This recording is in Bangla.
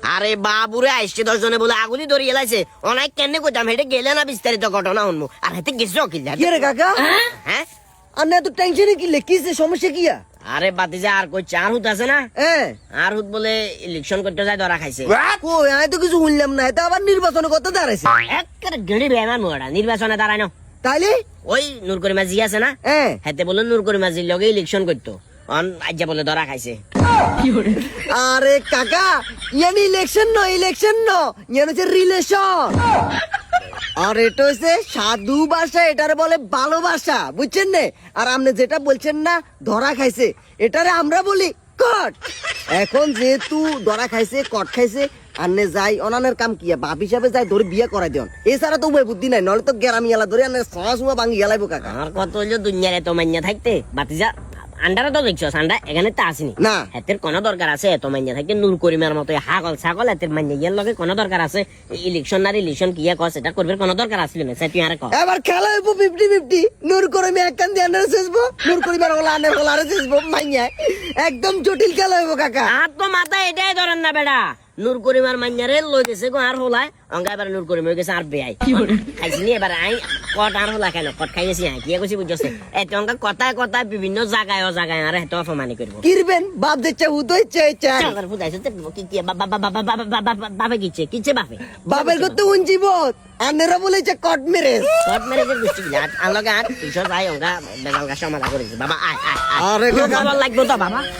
আরে বাবুরে আইসছে দশজনে বলে আগুলি ধরিয়ে লাইছে। অনেক কেন কইতাম হেঁটে গেলে না বিস্তারিত ঘটনা শুনব। আর হেঁটে গেছে অকিল রে কাকা? হ্যাঁ? আর না এত টেনশনে কিলে কিসে সমস্যা কিয়া আরে? বাতি যে আর কইছে আর হুত আছে না? হ্যাঁ আর হুত বলে ইলেকশন করতে যায় ধরা খাইছে। কই আমি তো কিছু শুনলাম না এটা আবার নির্বাচনে কত দাঁড়াইছে? একেবারে গেড়ি বেমান মোড়া নির্বাচনে দাঁড়ায় না। তাইলে? ওই নূর করিমা জি আছে না? হ্যাঁ হেতে বলে নূর করিমা জির লগে ইলেকশন করতো। অন আজ্জা বলে ধরা খাইছে। আরে কাকা ইয়ানি ইলেকশন ন ইলেকশন ন ইয়ান হচ্ছে রিলেশন আর এটা হচ্ছে সাধু ভাষা এটারে বলে ভালোবাসা বুঝছেন নে? আর আপনি যেটা বলছেন না ধরা খাইছে। এটারে আমরা বলি কট এখন যেহেতু ধরা খাইছে কট খাইছে আন্নে যাই অনানের কাম কি? বাপ হিসাবে যাই ধরে বিয়ে করাই দিন। এছাড়া তো উপায় বুদ্ধি নাই নলে তো গ্যারামি এলা ধরে আনে সহজ সময় ভাঙি গেলাইবো কাকা। আমার কত হইল দুনিয়ার এত মাইয়া থাকতে? বাতিজা আন্ডারে তো দেখছ আন্ডা এখানে তো আসেনি না। এতের কোনো দরকার আছে? এত মাইয়া থাকে নূর করিমের মতো হাগল ছাগল এতের মাইয়া ইয়ার লগে কোনো দরকার আছে? ইলেকশন না ইলেকশন কি কস এটা করবে কোনো দরকার আসছিল না? সেটি তুই আর কর এবার খেলা হইবো ফিফটি ফিফটি নূর করিমে একখান দিয়ে আন্ডারে শেষবো নূর করিমের হলো আন্ডার হলো আরে শেষবো মাইয়া একদম জটিল খেলা হইবো কাকা। আর তো মাথা এটাই ধরেন না বেটা নূর করিমার মাইনারে লই গেছে গো আর হোলায়। অঙ্গা এবার নূর করিম হয়ে গেছে আর বেআই খাইছি নি এবার আই কট আর হোলা কেন? কট খাই গেছি আই কিয়া কইছি বুঝছস এত কথায় কথায় বিভিন্ন জায়গায় ও জায়গায় আর হেতো অপমানি করব। কিরবেন? বাপ দেখছে উদয় চাই। চাই আর বুঝাইছ তে কি কি বাবা কিছে কিছে বাপে? বাবার কত উন জীবত। আনেরা বলেছে কট মেরেজ কট মেরেজের গোষ্ঠী গিলা আর লগে আর ইসব আই অঙ্গা বেগাল সমাধা করেছে। বাবা আয় আয় আরে বাবা লাগবে তো বাবা।